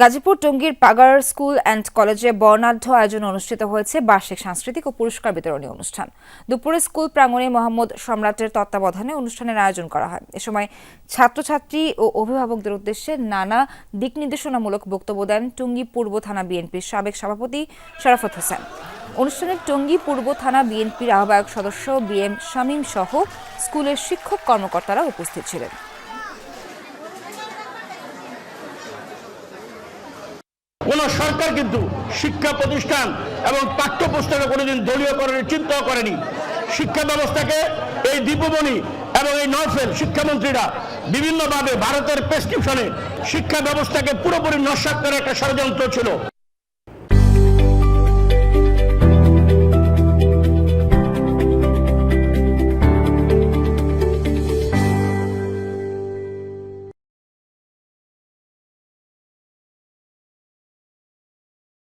গাজীপুর টঙ্গীর পাগার school and কলেজে বর্ণাঢ্য আয়োজন অনুষ্ঠিত হয়েছে বার্ষিক সাংস্কৃতিক ও পুরস্কার বিতরণী অনুষ্ঠান। দুপুরে স্কুল প্রাঙ্গণে মোহাম্মদ সম্রাটের তত্ত্বাবধানে অনুষ্ঠানের আয়োজন করা হয়। এ সময় ছাত্রছাত্রী ও অভিভাবকদের উদ্দেশ্যে নানা দিক নির্দেশনামূলক বক্তব্য দেন টঙ্গী পূর্ব থানা বিএনপির সাবেক সভাপতি শরাফত হোসেন। অনুষ্ঠানে টঙ্গী পূর্ব থানা বিএনপির আহ্বায়ক সদস্য বি এম শামীম সহ স্কুলের শিক্ষক কর্মকর্তারা উপস্থিত ছিলেন। সরকার কিন্তু শিক্ষা প্রতিষ্ঠান এবং পাঠ্যপুস্তকে কোনোদিন দলীয়করণের চিন্তাও করেনি। শিক্ষা ব্যবস্থাকে এই দীপমণি এবং এই নরফেল শিক্ষামন্ত্রীরা বিভিন্নভাবে ভারতের প্রেসক্রিপশনে শিক্ষা ব্যবস্থাকে পুরোপুরি নস্বাত করার একটা ষড়যন্ত্র ছিল।